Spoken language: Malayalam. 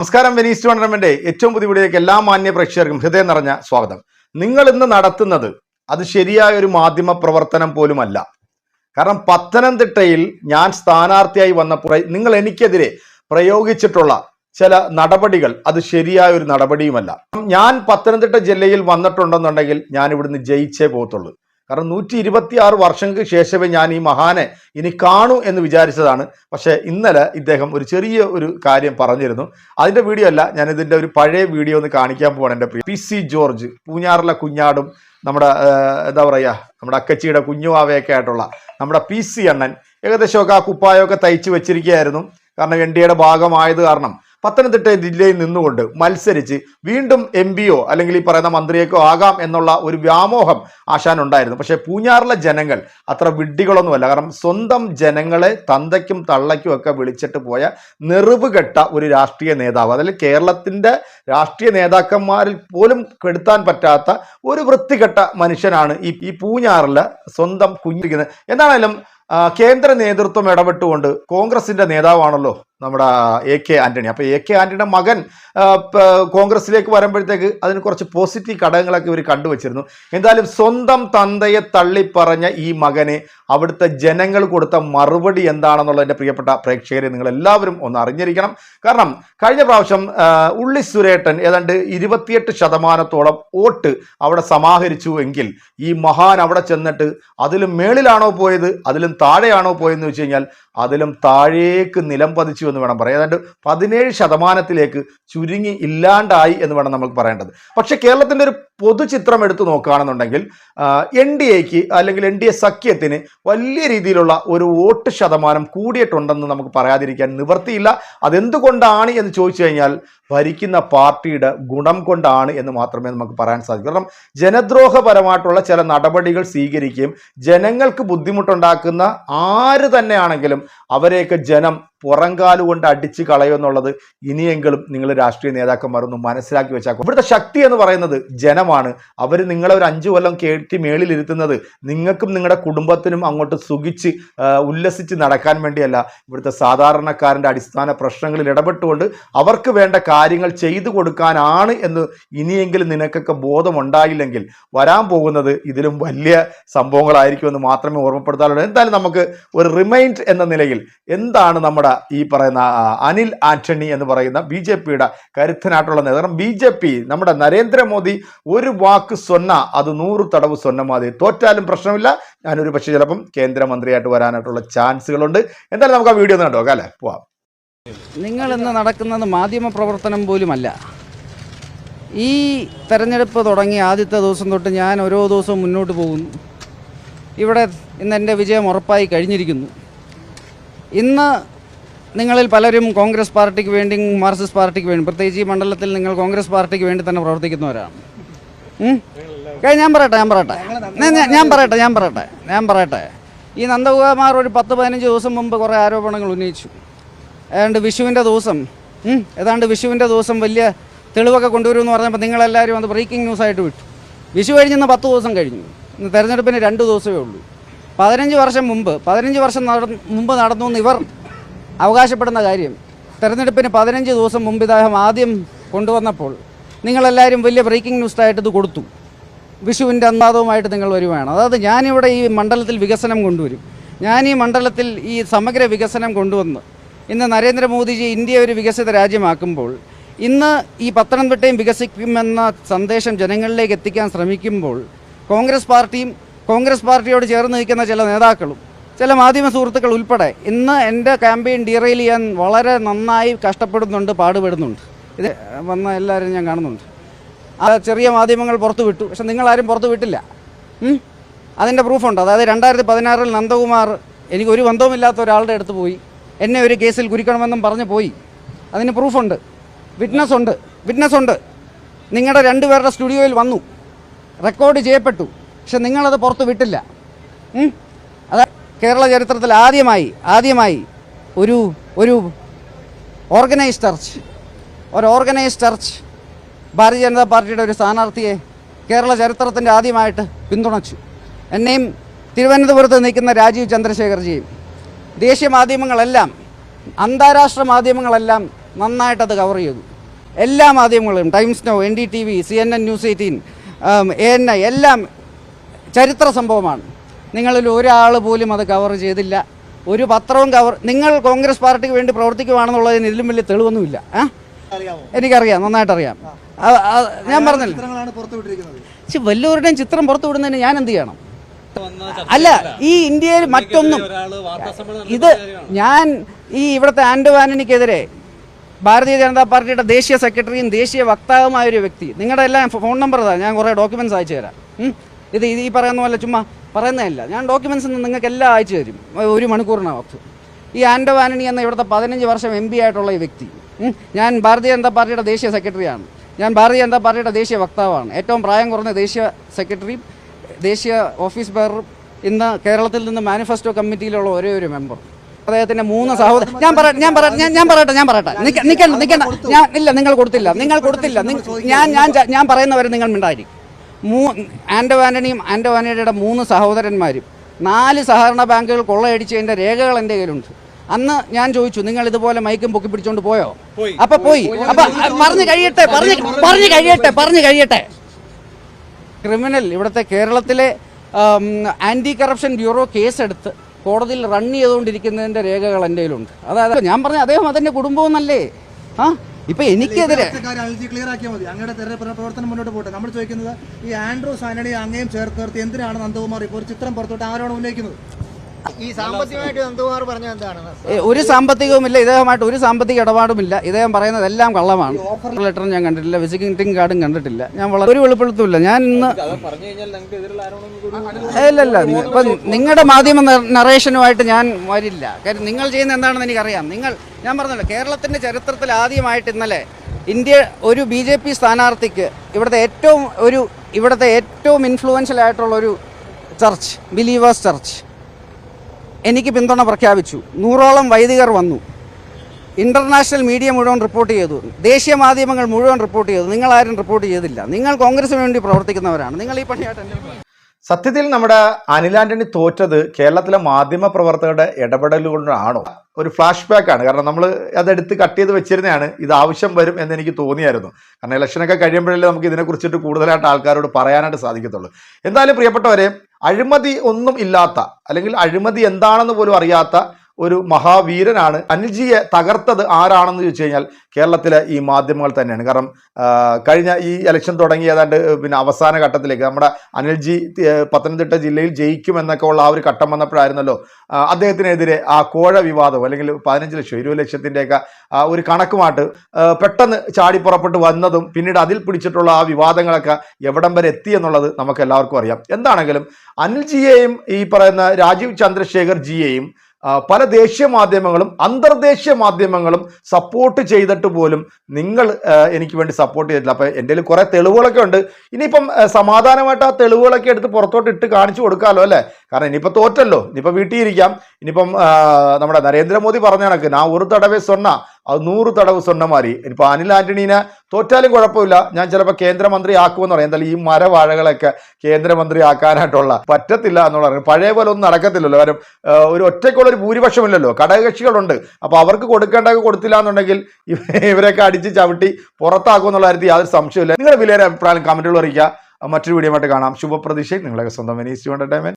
നമസ്കാരം വെനീസ് ടൂർണമെന്റ് ഏറ്റവും പുതിയ വീഡിയോയ്ക്ക് എല്ലാ മാന്യ പ്രേക്ഷകർക്കും ഹൃദയം നിറഞ്ഞ സ്വാഗതം. നിങ്ങൾ ഇന്ന് നടത്തുന്നത് അത് ശരിയായ ഒരു മാധ്യമ പ്രവർത്തനം പോലുമല്ല. കാരണം പത്തനംതിട്ടയിൽ ഞാൻ സ്ഥാനാർത്ഥിയായി വന്നപ്പോൾ നിങ്ങൾ എനിക്കെതിരെ പ്രയോഗിച്ചിട്ടുള്ള ചില നടപടികൾ അത് ശരിയായ ഒരു നടപടിയുമല്ല. ഞാൻ പത്തനംതിട്ട ജില്ലയിൽ വന്നിട്ടുണ്ടെന്നുണ്ടെങ്കിൽ ഞാൻ ഇവിടുന്ന് ജയിച്ചേ പോകത്തുള്ളൂ. കാരണം നൂറ്റി ഇരുപത്തി ആറ് വർഷങ്ങൾക്ക് ശേഷമേ ഞാൻ ഈ മഹാനെ ഇനി കാണൂ എന്ന് വിചാരിച്ചതാണ്. പക്ഷേ ഇന്നലെ ഇദ്ദേഹം ഒരു ചെറിയ ഒരു കാര്യം പറഞ്ഞിരുന്നു. അതിന്റെ വീഡിയോ അല്ല ഞാൻ ഇതിന്റെ ഒരു പഴയ വീഡിയോ ഒന്ന് കാണിക്കാൻ പോവാണ് എന്റെ പ്രിയ പി സി ജോർജ് പൂഞ്ഞാറിലെ കുഞ്ഞാടും നമ്മുടെ എന്താ പറയുക നമ്മുടെ അക്കച്ചിയുടെ കുഞ്ഞുവാവയൊക്കെ ആയിട്ടുള്ള നമ്മുടെ പി സി അണ്ണൻ ഏകദേശമൊക്കെ ആ കുപ്പായമൊക്കെ തയ്ച്ചു വെച്ചിരിക്കുകയായിരുന്നു. കാരണം എൻ ഡി ഭാഗമായത് കാരണം പത്തനംതിട്ട ജില്ലയിൽ നിന്നുകൊണ്ട് മത്സരിച്ച് വീണ്ടും എം പിയോ അല്ലെങ്കിൽ ഈ പറയുന്ന മന്ത്രിയേക്കോ ആകാം എന്നുള്ള ഒരു വ്യാമോഹം ആശാനുണ്ടായിരുന്നു. പക്ഷേ പൂഞ്ഞാറിലെ ജനങ്ങൾ അത്ര വിഡ്ഢികളൊന്നുമല്ല. കാരണം സ്വന്തം ജനങ്ങളെ തന്തയ്ക്കും തള്ളയ്ക്കും ഒക്കെ വിളിച്ചിട്ട് പോയ നിറവുകെട്ട ഒരു രാഷ്ട്രീയ നേതാവ്. അതിൽ കേരളത്തിന്റെ രാഷ്ട്രീയ നേതാക്കന്മാരിൽ പോലും കെടുത്താൻ പറ്റാത്ത ഒരു വൃത്തികെട്ട മനുഷ്യനാണ് ഈ ഈ പൂഞ്ഞാറിലെ സ്വന്തം കുഞ്ഞിരിക്കുന്നത്. എന്താണേലും കേന്ദ്ര നേതൃത്വം ഇടപെട്ടുകൊണ്ട് കോൺഗ്രസിന്റെ നേതാവാണല്ലോ നമ്മുടെ എ കെ ആന്റണി. അപ്പോൾ എ കെ ആന്റണിയുടെ മകൻ കോൺഗ്രസിലേക്ക് വരുമ്പോഴത്തേക്ക് അതിന് കുറച്ച് പോസിറ്റീവ് ഘടകങ്ങളൊക്കെ ഇവർ കണ്ടുവച്ചിരുന്നു. എന്തായാലും സ്വന്തം തന്തയെ തള്ളിപ്പറഞ്ഞ ഈ മകനെ അവിടുത്തെ ജനങ്ങൾ കൊടുത്ത മറുപടി എന്താണെന്നുള്ള എന്റെ പ്രിയപ്പെട്ട പ്രേക്ഷകരെ നിങ്ങൾ എല്ലാവരും ഒന്ന് അറിഞ്ഞിരിക്കണം. കാരണം കഴിഞ്ഞ പ്രാവശ്യം ഉള്ളി സുരേട്ടൻ ഏതാണ്ട് ഇരുപത്തിയെട്ട് ശതമാനത്തോളം വോട്ട് അവിടെ സമാഹരിച്ചു എങ്കിൽ ഈ മഹാൻ അവിടെ ചെന്നിട്ട് അതിലും മേളിലാണോ പോയത് അതിലും താഴെയാണോ പോയെന്ന് വെച്ച് കഴിഞ്ഞാൽ അതിലും താഴേക്ക് നിലം പതിച്ചു എന്ന് വേണം പറയാം. ഏതാണ്ട് പതിനേഴ് ശതമാനത്തിലേക്ക് ചുരുങ്ങി ഇല്ലാണ്ടായി എന്ന് വേണം നമുക്ക് പറയേണ്ടത്. പക്ഷേ കേരളത്തിന്റെ ഒരു പൊതുചിത്രം എടുത്തു നോക്കുകയാണെന്നുണ്ടെങ്കിൽ എൻ ഡി എക്ക് അല്ലെങ്കിൽ എൻ ഡി എ സഖ്യത്തിന് വലിയ രീതിയിലുള്ള ഒരു വോട്ട് ശതമാനം കൂടിയിട്ടുണ്ടെന്ന് നമുക്ക് പറയാതിരിക്കാൻ നിവർത്തിയില്ല അതെന്തുകൊണ്ടാണ് എന്ന് ചോദിച്ചു കഴിഞ്ഞാൽ ഭരിക്കുന്ന പാർട്ടിയുടെ ഗുണം കൊണ്ടാണ് എന്ന് മാത്രമേ നമുക്ക് പറയാൻ സാധിക്കൂ. കാരണം ജനദ്രോഹപരമായിട്ടുള്ള ചില നടപടികൾ സ്വീകരിക്കുകയും ജനങ്ങൾക്ക് ബുദ്ധിമുട്ടുണ്ടാക്കുന്ന ആര് തന്നെയാണെങ്കിലും അവരെയൊക്കെ ജനം പുറങ്കാലുകൊണ്ട് കൊണ്ട് അടിച്ച് കളയുമെന്നുള്ളത് ഇനിയെങ്കിലും നിങ്ങൾ രാഷ്ട്രീയ നേതാക്കന്മാരൊന്നും മനസ്സിലാക്കി വെച്ചാക്കും ഇവിടുത്തെ ശക്തി എന്ന് പറയുന്നത് ജനമാണ് അവർ നിങ്ങളെ ഒരു അഞ്ചു കൊല്ലം കേട്ടി മേളിലിരുത്തുന്നത്. നിങ്ങൾക്കും നിങ്ങളുടെ കുടുംബത്തിനും അങ്ങോട്ട് സുഖിച്ച് ഉല്ലസിച്ച് നടക്കാൻ വേണ്ടിയല്ല. ഇവിടുത്തെ സാധാരണക്കാരന്റെ അടിസ്ഥാന പ്രശ്നങ്ങളിൽ ഇടപെട്ടുകൊണ്ട് അവർക്ക് വേണ്ട കാര്യങ്ങൾ ചെയ്തു കൊടുക്കാനാണ് എന്ന് ഇനിയെങ്കിലും നിനക്കൊക്കെ ബോധമുണ്ടായില്ലെങ്കിൽ വരാൻ പോകുന്നത് ഇതിലും വലിയ സംഭവങ്ങളായിരിക്കുമെന്ന് മാത്രമേ ഓർമ്മപ്പെടുത്താറുള്ളൂ. എന്തായാലും നമുക്ക് ഒരു റിമൈൻഡ് എന്ന നിലയിൽ എന്താണ് നമ്മുടെ ഈ പറയുന്ന അനിൽ ആന്റണി എന്ന് പറയുന്ന ബി ജെ പിയുടെ കരുത്തനായിട്ടുള്ള നേതാവ്. ബി ജെ പി നമ്മുടെ നരേന്ദ്രമോദി ഒരു വാക്ക് സ്വന്ന അത് നൂറ് തടവ് സ്വന്ന മാതിരി. തോറ്റാലും പ്രശ്നമില്ല. ഞാനൊരു പക്ഷേ ചിലപ്പം കേന്ദ്രമന്ത്രിയായിട്ട് വരാനായിട്ടുള്ള ചാൻസുകളുണ്ട്. എന്തായാലും നമുക്ക് ആ വീഡിയോ ഒന്ന് കണ്ടു അല്ലേ? പോവാം. നിങ്ങൾ ഇന്ന് നടക്കുന്നത് മാധ്യമ പ്രവർത്തനം പോലുമല്ല. ഈ തെരഞ്ഞെടുപ്പ് തുടങ്ങി ആദ്യത്തെ ദിവസം തൊട്ട് ഞാൻ ഓരോ ദിവസവും മുന്നോട്ട് പോകുന്നു. ഇവിടെ ഇന്ന് എന്റെ വിജയം ഉറപ്പായി കഴിഞ്ഞിരിക്കുന്നു. ഇന്ന് നിങ്ങളിൽ പലരും കോൺഗ്രസ് പാർട്ടിക്ക് വേണ്ടിയും മാർക്സിസ്റ്റ് പാർട്ടിക്ക് വേണ്ടി പ്രത്യേകിച്ച് ഈ മണ്ഡലത്തിൽ നിങ്ങൾ കോൺഗ്രസ് പാർട്ടിക്ക് വേണ്ടി തന്നെ പ്രവർത്തിക്കുന്നവരാണ്. ഞാൻ പറയട്ടെ ഞാൻ പറയട്ടെ. ഞാൻ- പറയട്ടെ ഞാൻ പറയട്ടെ ഞാൻ പറയട്ടെ. ഈ നന്ദകുമാർ ഒരു പത്ത് പതിനഞ്ച് ദിവസം മുമ്പ് കുറേ ആരോപണങ്ങൾ ഉന്നയിച്ചു. ഏതാണ്ട് വിഷുവിന്റെ ദിവസം ഏതാണ്ട് വിഷുവിന്റെ ദിവസം വലിയ തെളിവൊക്കെ കൊണ്ടുവരുമെന്ന് പറഞ്ഞപ്പോൾ നിങ്ങളെല്ലാവരും അത് ബ്രേക്കിംഗ് ന്യൂസ് ആയിട്ട് വിട്ടു. വിഷു കഴിഞ്ഞിന്ന് പത്ത് ദിവസം കഴിഞ്ഞു. ഇന്ന് തെരഞ്ഞെടുപ്പിന് രണ്ട് ദിവസമേ ഉള്ളൂ. പതിനഞ്ച് വർഷം മുമ്പ് പതിനഞ്ച് വർഷം നട മുമ്പ് നടന്നു എന്ന് ഇവർ അവകാശപ്പെടുന്ന കാര്യം തെരഞ്ഞെടുപ്പിന് പതിനഞ്ച് ദിവസം മുമ്പ് ഇദ്ദേഹം ആദ്യം കൊണ്ടുവന്നപ്പോൾ നിങ്ങളെല്ലാവരും വലിയ ബ്രേക്കിംഗ് ന്യൂസ് ആയിട്ട് ഇത് കൊടുത്തു. വിഷുവിന്റെ അന്നാദവുമായിട്ട് നിങ്ങൾ വരുവാണ്. അതായത് ഞാനിവിടെ ഈ മണ്ഡലത്തിൽ വികസനം കൊണ്ടുവരും. ഞാൻ ഈ മണ്ഡലത്തിൽ ഈ സമഗ്ര വികസനം കൊണ്ടുവന്ന് ഇന്ന് നരേന്ദ്രമോദിജി ഇന്ത്യ ഒരു വികസിത രാജ്യമാക്കുമ്പോൾ ഇന്ന് ഈ പത്തനംതിട്ടയും വികസിക്കുമെന്ന സന്ദേശം ജനങ്ങളിലേക്ക് എത്തിക്കാൻ ശ്രമിക്കുമ്പോൾ കോൺഗ്രസ് പാർട്ടിയും കോൺഗ്രസ് പാർട്ടിയോട് ചേർന്ന് നിൽക്കുന്ന ചില നേതാക്കളും ചില മാധ്യമ സുഹൃത്തുക്കൾ ഉൾപ്പെടെ ഇന്ന് എന്റെ ക്യാമ്പയിൻ ഡീറെയിൽ ചെയ്യാൻ വളരെ നന്നായി കഷ്ടപ്പെടുന്നുണ്ട് പാടുപെടുന്നുണ്ട്. ഇത് വന്ന എല്ലാവരും ഞാൻ കാണുന്നുണ്ട്. ആ ചെറിയ മാധ്യമങ്ങൾ പുറത്തു വിട്ടു. പക്ഷെ നിങ്ങളാരും പുറത്തു വിട്ടില്ല? അതിന്റെ പ്രൂഫുണ്ട്. അതായത് രണ്ടായിരത്തി പതിനാറിൽ നന്ദകുമാർ എനിക്ക് ഒരു ബന്ധവുമില്ലാത്ത ഒരാളുടെ അടുത്ത് പോയി. എന്നെ ഒരു കേസിൽ കുരുക്കണമെന്നും പറഞ്ഞു പോയി. അതിന് പ്രൂഫുണ്ട്. വിറ്റ്നസ് ഉണ്ട്. വിറ്റ്നസ് ഉണ്ട്. നിങ്ങളുടെ രണ്ടുപേരുടെ സ്റ്റുഡിയോയിൽ വന്നു. റെക്കോർഡ് ചെയ്യപ്പെട്ടു. പക്ഷെ നിങ്ങളത് പുറത്തു വിട്ടില്ല. അതായത് അത് കേരള ചരിത്രത്തിൽ ആദ്യമായി ആദ്യമായി ഒരു ഒരു ഓർഗനൈസ് ചർച്ച് ഒരു ഓർഗനൈസ് ചർച്ച് ഭാരതീയ ജനതാ പാർട്ടിയുടെ ഒരു സ്ഥാനാർത്ഥിയെ കേരള ചരിത്രത്തിന്റെ ആദ്യമായിട്ട് പിന്തുണച്ചു. എന്നെയും തിരുവനന്തപുരത്ത് നിൽക്കുന്ന രാജീവ് ചന്ദ്രശേഖർജിയും ദേശീയ മാധ്യമങ്ങളെല്ലാം അന്താരാഷ്ട്ര മാധ്യമങ്ങളെല്ലാം നന്നായിട്ടത് കവർ ചെയ്തു. എല്ലാ മാധ്യമങ്ങളും Times Now N D T V C N N news eighteen A N I എല്ലാം ചരിത്ര സംഭവമാണ്. നിങ്ങളിൽ ഒരാൾ പോലും അത് കവർ ചെയ്തില്ല. ഒരു പത്രവും കവർ നിങ്ങൾ കോൺഗ്രസ് പാർട്ടിക്ക് വേണ്ടി പ്രവർത്തിക്കുവാണെന്നുള്ളതിന് ഇതിലും വലിയ തെളിവൊന്നുമില്ല. അറിയാമോ എനിക്കറിയാം നന്നായിട്ടറിയാം. ഞാൻ പറഞ്ഞില്ല? വല്ലവരുടെയും ചിത്രം പുറത്തു വിടുന്നതിന് ഞാൻ എന്ത് ചെയ്യണം? അല്ല ഈ ഇന്ത്യയിൽ മറ്റൊന്നും ഇത് ഞാൻ ഈ ഇവിടുത്തെ ആൻഡുവാനിക്കെതിരെ ഭാരതീയ ജനതാ പാർട്ടിയുടെ ദേശീയ സെക്രട്ടറിയും ദേശീയ വക്താവുമായ ഒരു വ്യക്തി നിങ്ങളുടെ എല്ലാം ഫോൺ നമ്പർ ഇതാ ഞാൻ കുറേ ഡോക്യുമെന്റ്സ് അയച്ചു തരാം. ഇത് ഈ പറയുന്ന പോലെ ചുമ്മാ പറയുന്നതല്ല. ഞാൻ ഡോക്യുമെന്റ്സ് നിങ്ങൾക്ക് എല്ലാം അയച്ചു തരും. ഒരു മണിക്കൂറിനകത്ത്. ഈ ആൻഡോ ആന്റണി എന്ന ഇവിടുത്തെ പതിനഞ്ച് വർഷം എം പി ആയിട്ടുള്ള ഈ വ്യക്തി. ഞാൻ ഭാരതീയ ജനതാ പാർട്ടിയുടെ ദേശീയ സെക്രട്ടറിയാണ്. ഞാൻ ഭാരതീയ ജനതാ പാർട്ടിയുടെ ദേശീയ വക്താവാണ്. ഏറ്റവും പ്രായം കുറഞ്ഞ ദേശീയ സെക്രട്ടറിയും ദേശീയ ഓഫീസ് ബെയറും ഇന്ന് കേരളത്തിൽ നിന്ന് മാനിഫെസ്റ്റോ കമ്മിറ്റിയിലുള്ള ഒരേ ഒരു മെമ്പർ. അദ്ദേഹത്തിന്റെ മൂന്ന് സഹോദരൻ ഞാൻ പറയട്ടെ ഞാൻ പറയട്ടെ ഞാൻ പറയട്ടെ ഞാൻ പറയട്ടെ. നിൽക്കണ്ട നിൽക്കണ്ട ഞാൻ ഇല്ല നിങ്ങൾ കൊടുത്തില്ല നിങ്ങൾ കൊടുത്തില്ല. ഞാൻ ഞാൻ ഞാൻ പറയുന്നവരെ നിങ്ങൾ മിണ്ടായിരിക്കും. മൂ ആൻഡോ ആന്റണിയുടെ മൂന്ന് സഹോദരന്മാരും നാല് സഹകരണ ബാങ്കുകൾ കൊള്ളയടിച്ചതിന്റെ രേഖകൾ എന്റെ കയ്യിലുണ്ട്. അന്ന് ഞാൻ ചോദിച്ചു നിങ്ങൾ ഇതുപോലെ മൈക്കും പൊക്കി പിടിച്ചോണ്ട് പോയോ? അപ്പൊ പോയി. അപ്പൊ പറഞ്ഞു കഴിയട്ടെ പറഞ്ഞു പറഞ്ഞു കഴിയട്ടെ. പറഞ്ഞു കഴിയട്ടെ ക്രിമിനൽ ഇവിടുത്തെ കേരളത്തിലെ ആന്റി കറപ്ഷൻ ബ്യൂറോ കേസെടുത്ത് കോടതിയിൽ റൺ ചെയ്തുകൊണ്ടിരിക്കുന്നതിന്റെ രേഖകൾ എന്റെ കയ്യിലുണ്ട്. അതായത് ഞാൻ പറഞ്ഞ അദ്ദേഹം അതിന്റെ കുടുംബവും അല്ലേ ആ? ഇപ്പൊ എനിക്കെതിരെ ക്ലിയർ ആക്കിയാൽ മതി. അങ്ങയുടെ തെരഞ്ഞെടുപ്പ് പ്രവർത്തനം മുന്നോട്ട് പോട്ടെ. നമ്മൾ ചോദിക്കുന്നത് ഈ ആൻഡ്രോ സാനണി അങ്ങയും ചേർത്ത് നിർത്തി എന്തിനാണ് നന്ദകുമാർ ഇപ്പോൾ ഒരു ചിത്രം പുറത്തോട്ട് ആരോടും ഉന്നയിക്കുന്നത്? ഈ സാമ്പത്തികമായിട്ട് നന്ദകുമാർ പറഞ്ഞത് എന്താണ്? ഒരു സാമ്പത്തികവുമില്ല ഇദ്ദേഹമായിട്ട് ഒരു സാമ്പത്തിക ഇടപാടുമില്ല. ഇദ്ദേഹം പറയുന്നതെല്ലാം കള്ളമാണ്. ലെറ്റർ ഞാൻ കണ്ടിട്ടില്ല വിസിറ്റിംഗ് കാർഡും കണ്ടിട്ടില്ല. ഞാൻ വളരെ ഒരു വെളിപ്പെടുത്തുമില്ല ഞാൻ ഇന്ന് ഇല്ലല്ല ഇല്ല ഇല്ല. ഇപ്പം നിങ്ങളുടെ മാധ്യമ നറേഷനുമായിട്ട് ഞാൻ വരില്ല. കാര്യം നിങ്ങൾ ചെയ്യുന്ന എന്താണെന്ന് എനിക്കറിയാം. നിങ്ങൾ ഞാൻ പറഞ്ഞല്ലോ കേരളത്തിന്റെ ചരിത്രത്തിൽ ആദ്യമായിട്ട് ഇന്നലെ ഇന്ത്യ ഒരു ബി ജെ പി സ്ഥാനാർത്ഥിക്ക് ഇവിടുത്തെ ഏറ്റവും ഒരു ഇവിടുത്തെ ഏറ്റവും ഇൻഫ്ലുവൻഷ്യൽ ആയിട്ടുള്ള ഒരു ചർച്ച് ബിലീവേഴ്സ് ചർച്ച് എനിക്ക് പിന്തുണ പ്രഖ്യാപിച്ചു. നൂറോളം വൈദികർ വന്നു. ഇന്റർനാഷണൽ മീഡിയ മുഴുവൻ റിപ്പോർട്ട് ചെയ്തു. ദേശീയ മാധ്യമങ്ങൾ മുഴുവൻ റിപ്പോർട്ട് ചെയ്തു. നിങ്ങൾ ആരും റിപ്പോർട്ട് ചെയ്തില്ല. നിങ്ങൾ കോൺഗ്രസിന് വേണ്ടി പ്രവർത്തിക്കുന്നവരാണ്. നിങ്ങൾ ഈ പണിയായിട്ട് സത്യത്തിൽ നമ്മുടെ അനിൽ ആന്റണി തോറ്റത് കേരളത്തിലെ മാധ്യമ പ്രവർത്തകരുടെ ഇടപെടലുകൊണ്ടാണോ ഒരു ഫ്ലാഷ് ബാക്ക് ആണ് കാരണം നമ്മൾ അതെടുത്ത് കട്ട് ചെയ്ത് വെച്ചിരുന്നതാണ്. ഇത് ആവശ്യം വരും എന്ന് എനിക്ക് തോന്നിയായിരുന്നു. കാരണം ഇലക്ഷനൊക്കെ കഴിയുമ്പോഴല്ലേ നമുക്ക് ഇതിനെക്കുറിച്ചിട്ട് കൂടുതലായിട്ട് ആൾക്കാരോട് പറയാനായിട്ട് സാധിക്കത്തുള്ളൂ. എന്തായാലും പ്രിയപ്പെട്ടവരെ അഴിമതി ഒന്നും ഇല്ലാത്ത അല്ലെങ്കിൽ അഴിമതി എന്താണെന്ന് പോലും അറിയാത്ത ഒരു മഹാവീരനാണ്. അനിൽജിയെ തകർത്തത് ആരാണെന്ന് ചോദിച്ചു കഴിഞ്ഞാൽ കേരളത്തിലെ ഈ മാധ്യമങ്ങൾ തന്നെയാണ്. കാരണം കഴിഞ്ഞ ഈ ഇലക്ഷൻ തുടങ്ങി ഏതാണ്ട് പിന്നെ അവസാന ഘട്ടത്തിലേക്ക് നമ്മുടെ അനിൽജി പത്തനംതിട്ട ജില്ലയിൽ ജയിക്കുമെന്നൊക്കെ ഉള്ള ആ ഒരു ഘട്ടം വന്നപ്പോഴായിരുന്നല്ലോ അദ്ദേഹത്തിനെതിരെ ആ കോഴ വിവാദം അല്ലെങ്കിൽ പതിനഞ്ച് ലക്ഷം ഇരുപത് ലക്ഷത്തിന്റെയൊക്കെ ആ ഒരു കണക്കുമായിട്ട് പെട്ടെന്ന് പെട്ടെന്ന് ചാടിപ്പുറപ്പെട്ട് വന്നതും പിന്നീട് അതിൽ പിടിച്ചിട്ടുള്ള ആ വിവാദങ്ങളൊക്കെ എവിടം വരെ എത്തി എന്നുള്ളത് നമുക്ക് എല്ലാവർക്കും അറിയാം. എന്താണെങ്കിലും അനിൽജിയെയും ഈ പറയുന്ന രാജീവ് ചന്ദ്രശേഖർ ജിയെയും പല ദേശീയ മാധ്യമങ്ങളും അന്തർദേശീയ മാധ്യമങ്ങളും സപ്പോർട്ട് ചെയ്തിട്ട് പോലും നിങ്ങൾ എനിക്ക് വേണ്ടി സപ്പോർട്ട് ചെയ്തിട്ടില്ല. അപ്പം എന്റെ കയ്യിൽ കുറേ തെളിവുകളൊക്കെ ഉണ്ട്. ഇനിയിപ്പം സമാധാനമായിട്ട് ആ തെളിവുകളൊക്കെ എടുത്ത് പുറത്തോട്ട് ഇട്ട് കാണിച്ചു കൊടുക്കാമല്ലോ അല്ലേ? കാരണം ഇനിയിപ്പോൾ തോറ്റല്ലോ. ഇനിയിപ്പോൾ വീട്ടിൽ ഇരിക്കാം. ഇനിയിപ്പം നമ്മുടെ നരേന്ദ്രമോദി പറഞ്ഞ കണക്ക് നാ ഒരു തടവേ സ്വർണ. അത് നൂറ് തടവ് സ്വർണമാരി. ഇപ്പോൾ അനിൽ ആന്റണീനെ തോറ്റാലും കുഴപ്പമില്ല. ഞാൻ ചിലപ്പോൾ കേന്ദ്രമന്ത്രി ആക്കുമെന്ന് പറയാം. എന്തായാലും ഈ മരവാഴകളൊക്കെ കേന്ദ്രമന്ത്രി ആക്കാനായിട്ടുള്ള പറ്റത്തില്ല എന്നുള്ള. പഴയ പോലെ ഒന്നും നടക്കത്തില്ലല്ലോ. കാരണം ഒരു ഒറ്റയ്ക്കുള്ള ഒരു ഭൂരിപക്ഷമില്ലല്ലോ. ഘടകകക്ഷികളുണ്ട്. അപ്പോൾ അവർക്ക് കൊടുക്കേണ്ടതൊക്കെ കൊടുത്തില്ല എന്നുണ്ടെങ്കിൽ ഇവരൊക്കെ അടിച്ച് ചവിട്ടി പുറത്താക്കും എന്നുള്ള കാര്യത്തിൽ യാതൊരു സംശയമില്ല നിങ്ങളുടെ വിലയേറെ അഭിപ്രായം കമന്റുകൾ അറിയിക്കുക. മറ്റൊരു വീഡിയോ ആയിട്ട് കാണാം. ശുഭപ്രതീക്ഷയും നിങ്ങളൊക്കെ സ്വന്തം വെനീസ് എന്റർടൈൻമെന്റ്